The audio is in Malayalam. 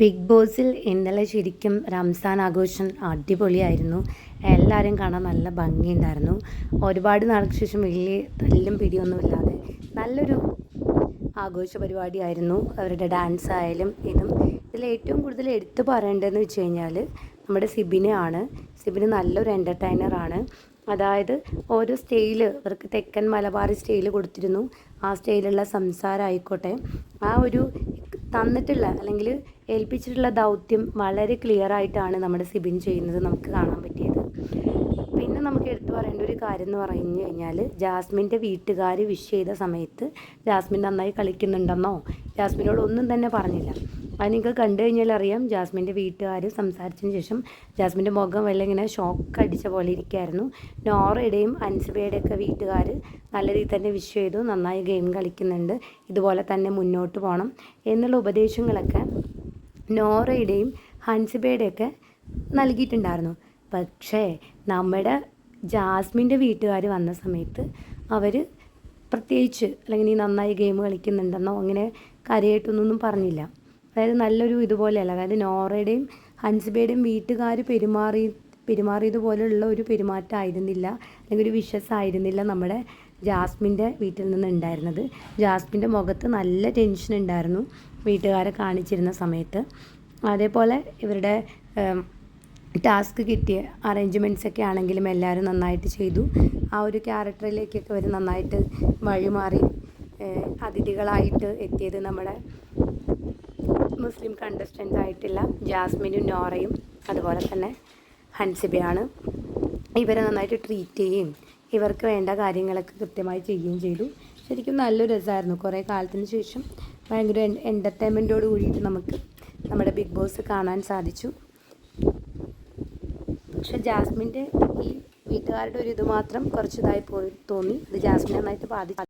ബിഗ് ബോസിൽ ഇന്നലെ ശരിക്കും റംസാൻ ആഘോഷം അടിപൊളിയായിരുന്നു. എല്ലാവരും കാണാൻ നല്ല ഭംഗിയുണ്ടായിരുന്നു. ഒരുപാട് നാൾക്ക് ശേഷം വലിയ തല്ലും പിടിയൊന്നുമില്ലാതെ നല്ലൊരു ആഘോഷ പരിപാടിയായിരുന്നു. അവരുടെ ഡാൻസ് ആയാലും ഇതും. ഇതിൽ ഏറ്റവും കൂടുതൽ എടുത്തു പറയേണ്ടതെന്ന് വെച്ച് കഴിഞ്ഞാൽ നമ്മുടെ സിബിനെയാണ് സിബിന് നല്ലൊരു എന്റർടൈനറാണ് അതായത് ഓരോ സ്റ്റൈൽ ഇവർക്ക് തെക്കൻ മലബാർ സ്റ്റൈൽ കൊടുത്തിരുന്നു. ആ സ്റ്റൈലുള്ള സംസാരമായിക്കോട്ടെ ആ ഒരു തന്നിട്ടുള്ള അല്ലെങ്കിൽ ഏൽപ്പിച്ചിട്ടുള്ള ദൗത്യം വളരെ ക്ലിയർ ആയിട്ടാണ് നമ്മുടെ സിബിൻ ചെയ്യുന്നത് നമുക്ക് കാണാൻ പറ്റിയത്. പിന്നെ നമുക്ക് എടുത്തു പറയേണ്ട ഒരു കാര്യം എന്ന് പറഞ്ഞു കഴിഞ്ഞാൽ ജാസ്മിന്റെ വീട്ടുകാർ വിഷ് ചെയ്ത സമയത്ത് ജാസ്മിൻ നന്നായി കളിക്കുന്നുണ്ടെന്നോ? ജാസ്മിനോട് ഒന്നും തന്നെ പറഞ്ഞില്ല. അത് നിങ്ങൾക്ക് കണ്ടു കഴിഞ്ഞാൽ അറിയാം ജാസ്മിന്റെ വീട്ടുകാർ സംസാരിച്ചതിന് ശേഷം ജാസ്മിന്റെ മുഖം വല്ല ഇങ്ങനെ ഷോക്ക് അടിച്ച പോലെ ഇരിക്കുമായിരുന്നു നോറയുടെയും അൻസിബയുടെയും ഒക്കെ വീട്ടുകാർ നല്ല രീതിയിൽ തന്നെ വിഷ് ചെയ്തു നന്നായി ഗെയിം കളിക്കുന്നുണ്ട് ഇതുപോലെ തന്നെ മുന്നോട്ട് പോകണം എന്നുള്ള ഉപദേശങ്ങളൊക്കെ നോറയുടെയും ഹൻസിബയുടെയൊക്കെ നൽകിയിട്ടുണ്ടായിരുന്നു. പക്ഷേ നമ്മുടെ ജാസ്മിന്റെ വീട്ടുകാർ വന്ന സമയത്ത് അവർ പ്രത്യേകിച്ച് അല്ലെങ്കിൽ നന്നായി ഗെയിം കളിക്കുന്നുണ്ടെന്നോ അങ്ങനെ കാര്യമായിട്ടൊന്നും പറഞ്ഞില്ല. അതായത് നല്ലൊരു ഇതുപോലെയല്ല. അതായത് നോറയുടെയും ഹൻസിബയുടെയും വീട്ടുകാർ പെരുമാറി പെരുമാറിയതുപോലെയുള്ള ഒരു പെരുമാറ്റമായിരുന്നില്ല. അല്ലെങ്കിൽ ഒരു വിശ്വസായിരുന്നില്ല നമ്മുടെ ജാസ്മിന്റെ വീട്ടിൽ നിന്ന് ഉണ്ടായിരുന്നത് ജാസ്മിന്റെ മുഖത്ത് നല്ല ടെൻഷൻ ഉണ്ടായിരുന്നു വീട്ടുകാരെ കാണിച്ചിരുന്ന സമയത്ത്. അതേപോലെ ഇവരുടെ ടാസ്ക് കിട്ടിയ അറേഞ്ച്മെന്റ്സ് ഒക്കെ ആണെങ്കിലും എല്ലാവരും നന്നായിട്ട് ചെയ്തു. ആ ഒരു ക്യാരക്ടറിലേക്കൊക്കെ അവർ നന്നായിട്ട് വഴിമാറി അതിഥികളായിട്ട് എത്തിയത് നമ്മുടെ മുസ്ലിം കണ്ടസ്റ്റന്റ് ആയിട്ടുള്ള ജാസ്മിനും നോറയും അതുപോലെ തന്നെ ഹൻസിബയാണ്. ഇവരെ നന്നായിട്ട് ട്രീറ്റ് ചെയ്യുകയും ഇവർക്ക് വേണ്ട കാര്യങ്ങളൊക്കെ കൃത്യമായി ചെയ്യുകയും ചെയ്തു. ശരിക്കും നല്ലൊരു രസമായിരുന്നു. കുറേ കാലത്തിന് ശേഷം ഭയങ്കര എന്റർടൈൻമെന്റോട് കൂടിയിട്ട് നമുക്ക് നമ്മുടെ ബിഗ് ബോസ് കാണാൻ സാധിച്ചു. പക്ഷെ ജാസ്മിന്റെ ഈ വീട്ടുകാരുടെ ഒരു ഇത് മാത്രം കുറച്ചിതായി പോയി തോന്നി. ഇത് ജാസ്മിനെ നന്നായിട്ട് ബാധിച്ചു.